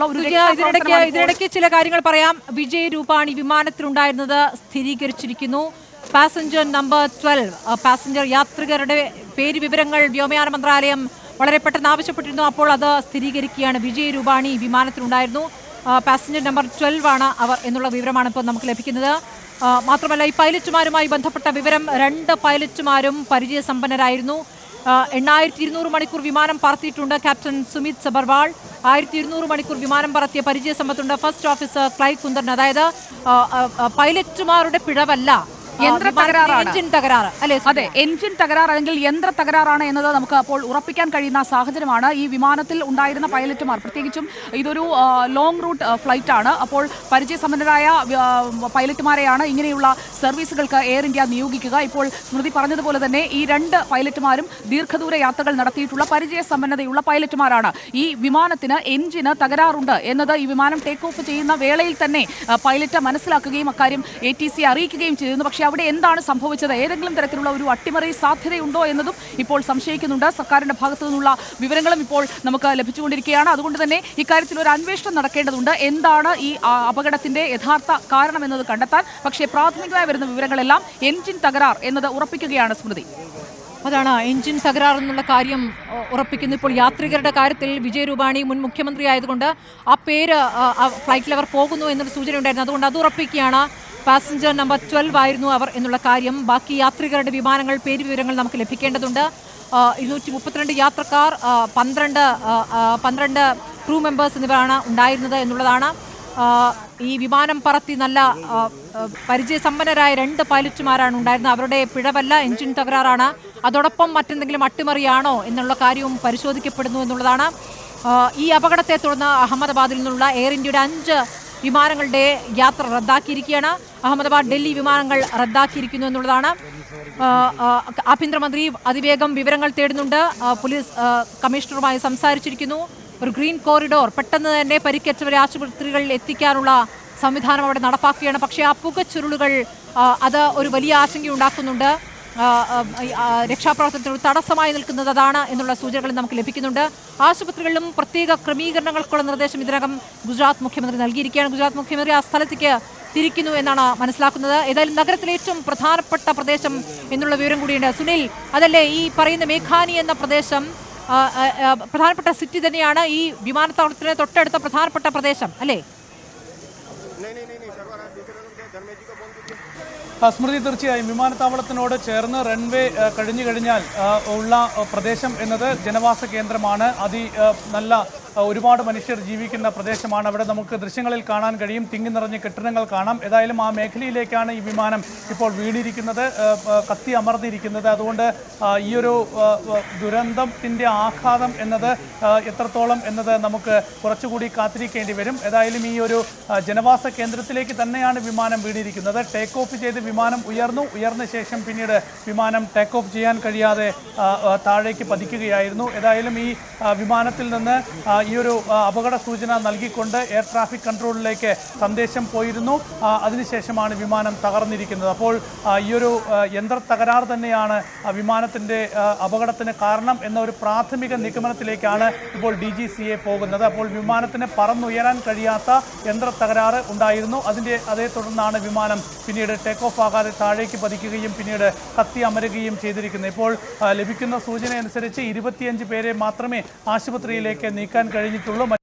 നടത്തിയിട്ടുള്ള ഒരു ഇതിനിടയ്ക്ക് ഇതിനിടയ്ക്ക് ചില കാര്യങ്ങൾ പറയാം. വിജയ് രൂപാണി വിമാനത്തിലുണ്ടായിരുന്നത് സ്ഥിരീകരിച്ചിരിക്കുന്നു. പാസഞ്ചർ നമ്പർ ട്വൽവ് പാസഞ്ചർ യാത്രികരുടെ പേര് വിവരങ്ങൾ വ്യോമയാന മന്ത്രാലയം വളരെ പെട്ടെന്ന് ആവശ്യപ്പെട്ടിരുന്നു. അപ്പോൾ അത് സ്ഥിരീകരിക്കുകയാണ്. വിജയ് രൂപാണി വിമാനത്തിലുണ്ടായിരുന്നു. പാസഞ്ചർ നമ്പർ ട്വൽവ് ആണ് അവർ എന്നുള്ള വിവരമാണ് ഇപ്പോൾ നമുക്ക് ലഭിക്കുന്നത്. മാത്രമല്ല ഈ പൈലറ്റുമാരുമായി ബന്ധപ്പെട്ട വിവരം രണ്ട് പൈലറ്റുമാരും പരിചയസമ്പന്നരായിരുന്നു. എണ്ണായിരത്തി ഇരുന്നൂറ് മണിക്കൂർ വിമാനം പറത്തിയിട്ടുണ്ട് ക്യാപ്റ്റൻ സുമിത് സബർവാൾ. ആയിരത്തി ഇരുന്നൂറ് മണിക്കൂർ വിമാനം പറത്തിയ പരിചയ സമ്പത്തുണ്ട് ഫസ്റ്റ് ഓഫീസർ ക്ലൈ കുന്ദറിന് അതായത് പൈലറ്റുമാരുടെ പിഴവല്ല. യന്ത്ര തകരാറാണ്. എഞ്ചിൻ തകരാറ്. അല്ലെ അതെ എഞ്ചിൻ തകരാർ അല്ലെങ്കിൽ യന്ത്ര തകരാറാണ് എന്നത് നമുക്ക് അപ്പോൾ ഉറപ്പിക്കാൻ കഴിയുന്ന സാഹചര്യമാണ്. ഈ വിമാനത്തിൽ ഉണ്ടായിരുന്ന പൈലറ്റുമാർ പ്രത്യേകിച്ചും ഇതൊരു ലോങ് റൂട്ട് ഫ്ലൈറ്റ് ആണ്. അപ്പോൾ പരിചയസമ്പന്നരായ പൈലറ്റുമാരെയാണ് ഇങ്ങനെയുള്ള സർവീസുകൾക്ക് എയർ ഇന്ത്യ നിയോഗിക്കുക. ഇപ്പോൾ സ്മൃതി പറഞ്ഞതുപോലെ തന്നെ ഈ രണ്ട് പൈലറ്റുമാരും ദീർഘദൂര യാത്രകൾ നടത്തിയിട്ടുള്ള പരിചയസമ്പന്നതയുള്ള പൈലറ്റുമാരാണ്. ഈ വിമാനത്തിന് എഞ്ചിന് തകരാറുണ്ട് എന്നത് ഈ വിമാനം ടേക്ക് ഓഫ് ചെയ്യുന്ന വേളയിൽ തന്നെ പൈലറ്റ് മനസ്സിലാക്കുകയും അക്കാര്യം എ ടി സി അറിയിക്കുകയും ചെയ്തിരുന്നു. പക്ഷേ അവിടെ എന്താണ് സംഭവിച്ചത്? ഏതെങ്കിലും തരത്തിലുള്ള ഒരു അട്ടിമറി സാധ്യതയുണ്ടോ എന്നതും ഇപ്പോൾ സംശയിക്കുന്നുണ്ട്. സർക്കാരിന്റെ ഭാഗത്തു നിന്നുള്ള വിവരങ്ങളും ഇപ്പോൾ നമുക്ക് ലഭിച്ചുകൊണ്ടിരിക്കുകയാണ്. അതുകൊണ്ട് തന്നെ ഇക്കാര്യത്തിൽ ഒരു അന്വേഷണം നടക്കേണ്ടതുണ്ട്. എന്താണ് ഈ അപകടത്തിന്റെ യഥാർത്ഥ കാരണം എന്നത് കണ്ടെത്താൻ? പക്ഷേ പ്രാഥമികമായി വരുന്ന വിവരങ്ങളെല്ലാം എൻജിൻ തകരാർ എന്നത് ഉറപ്പിക്കുകയാണ് സ്മൃതി. അതാണ് എഞ്ചിൻ തകരാർ എന്നുള്ള കാര്യം ഉറപ്പിക്കുന്നു. ഇപ്പോൾ യാത്രികരുടെ കാര്യത്തിൽ വിജയ് രൂപാണി മുൻ മുഖ്യമന്ത്രി ആയതുകൊണ്ട് ആ പേര് ഫ്ലൈറ്റിൽ അവർ പോകുന്നു എന്നൊരു സൂചന ഉണ്ടായിരുന്നു അതുകൊണ്ട് അത് ഉറപ്പിക്കുകയാണ്. പാസഞ്ചർ നമ്പർ ട്വൽവ് ആയിരുന്നു അവർ എന്നുള്ള കാര്യം. ബാക്കി യാത്രികരുടെ വിമാനങ്ങൾ പേര് വിവരങ്ങൾ നമുക്ക് ലഭിക്കേണ്ടതുണ്ട്. ഇരുന്നൂറ്റി മുപ്പത്തിരണ്ട് യാത്രക്കാർ പന്ത്രണ്ട് പന്ത്രണ്ട് ക്രൂ മെമ്പേഴ്സ് എന്നിവരാണ് ഉണ്ടായിരുന്നത് എന്നുള്ളതാണ്. ഈ വിമാനം പറത്തി നല്ല പരിചയസമ്പന്നരായ രണ്ട് പൈലറ്റുമാരാണ് ഉണ്ടായിരുന്നത്. അവരുടെ പിഴവല്ല എഞ്ചിൻ തകരാറാണ്. അതോടൊപ്പം മറ്റെന്തെങ്കിലും അട്ടിമറിയാണോ എന്നുള്ള കാര്യവും പരിശോധിക്കപ്പെടുന്നു എന്നുള്ളതാണ്. ഈ അപകടത്തെ തുടർന്ന് അഹമ്മദാബാദിൽ നിന്നുള്ള എയർ ഇന്ത്യയുടെ അഞ്ച് വിമാനങ്ങളുടെ യാത്ര റദ്ദാക്കിയിരിക്കുകയാണ്. അഹമ്മദാബാദ് ഡൽഹി വിമാനങ്ങൾ റദ്ദാക്കിയിരിക്കുന്നു എന്നുള്ളതാണ്. ആഭ്യന്തരമന്ത്രി അതിവേഗം വിവരങ്ങൾ തേടുന്നുണ്ട്. പോലീസ് കമ്മീഷണറുമായി സംസാരിച്ചിരിക്കുന്നു. ഒരു ഗ്രീൻ കോറിഡോർ പെട്ടെന്ന് തന്നെ പരിക്കേറ്റവരെ ആശുപത്രികളിൽ എത്തിക്കാനുള്ള സംവിധാനം അവിടെ നടപ്പാക്കുകയാണ്. പക്ഷേ ആ പുകച്ചുരുളുകൾ അത് ഒരു വലിയ ആശങ്കയുണ്ടാക്കുന്നുണ്ട്. രക്ഷാപ്രവർത്തനത്തിന് തടസ്സമായി നിൽക്കുന്നത് അതാണ് എന്നുള്ള സൂചനകൾ നമുക്ക് ലഭിക്കുന്നുണ്ട്. ആശുപത്രികളിലും പ്രത്യേക ക്രമീകരണങ്ങൾക്കുള്ള നിർദ്ദേശം ഇതിനകം ഗുജറാത്ത് മുഖ്യമന്ത്രി നൽകിയിരിക്കുകയാണ്. ഗുജറാത്ത് മുഖ്യമന്ത്രി ആ സ്ഥലത്തേക്ക് തിരിക്കുന്നു എന്നാണ് മനസ്സിലാക്കുന്നത്. ഏതായാലും നഗരത്തിലെ ഏറ്റവും പ്രധാനപ്പെട്ട പ്രദേശം എന്നുള്ള വിവരം കൂടിയുണ്ട്. സുനിൽ അതല്ലേ ഈ പറയുന്ന മേഘാനി എന്ന പ്രദേശം പ്രധാനപ്പെട്ട സിറ്റി തന്നെയാണ് ഈ വിമാനത്താവളത്തിന് തൊട്ടടുത്ത പ്രധാനപ്പെട്ട പ്രദേശം അല്ലേ? സ്മൃതി തീർച്ചയായും വിമാനത്താവളത്തിനോട് ചേർന്ന് റൺവേ കഴിഞ്ഞു കഴിഞ്ഞാൽ ഉള്ള പ്രദേശം എന്നത് ജനവാസ കേന്ദ്രമാണ്. അതി നല്ല ഒരുപാട് മനുഷ്യർ ജീവിക്കുന്ന പ്രദേശമാണ്. അവിടെ നമുക്ക് ദൃശ്യങ്ങളിൽ കാണാൻ കഴിയും. തിങ്ങി നിറഞ്ഞ കെട്ടിടങ്ങൾ കാണാം. ഏതായാലും ആ മേഖലയിലേക്കാണ് ഈ വിമാനം ഇപ്പോൾ വീണിരിക്കുന്നത് കത്തി അമർന്നിരിക്കുന്നത്. അതുകൊണ്ട് ഈ ഒരു ദുരന്തത്തിന്റെ ആഘാതം എന്നത് എത്രത്തോളം എന്നത് നമുക്ക് കുറച്ചുകൂടി കാത്തിരിക്കേണ്ടി വരും. ഏതായാലും ഈ ഒരു ജനവാസ കേന്ദ്രത്തിലേക്ക് തന്നെയാണ് വിമാനം വീണിരിക്കുന്നത്. ടേക്ക് ഓഫ് ചെയ്ത് വിമാനം ഉയർന്നു. ഉയർന്ന ശേഷം പിന്നീട് വിമാനം ടേക്ക് ഓഫ് ചെയ്യാൻ കഴിയാതെ താഴേക്ക് പതിക്കുകയായിരുന്നു. ഏതായാലും ഈ വിമാനത്തിൽ നിന്ന് ഈ ഒരു അപകട സൂചന നൽകിക്കൊണ്ട് എയർ ട്രാഫിക് കൺട്രോളിലേക്ക് സന്ദേശം പോയിരുന്നു. അതിനുശേഷമാണ് വിമാനം തകർന്നിരിക്കുന്നത്. അപ്പോൾ ഈ ഒരു യന്ത്ര തകരാർ തന്നെയാണ് വിമാനത്തിന്റെ അപകടത്തിന് കാരണം എന്ന ഒരു പ്രാഥമിക നിഗമനത്തിലേക്കാണ് ഇപ്പോൾ ഡി ജി സി എ പോകുന്നത്. അപ്പോൾ വിമാനത്തിന് പറന്നുയരാൻ കഴിയാത്ത യന്ത്ര തകരാറ് ഉണ്ടായിരുന്നു. അതിന്റെ അതേ തുടർന്നാണ് വിമാനം പിന്നീട് ടേക്ക് ഓഫ് ആകാതെ താഴേക്ക് പതിക്കുകയും പിന്നീട് കത്തി അമരുകയും ചെയ്തിരിക്കുന്നത്. ഇപ്പോൾ ലഭിക്കുന്ന സൂചന അനുസരിച്ച് ഇരുപത്തിയഞ്ച് പേരെ മാത്രമേ ആശുപത്രിയിലേക്ക് നീക്കാൻ ¿Qué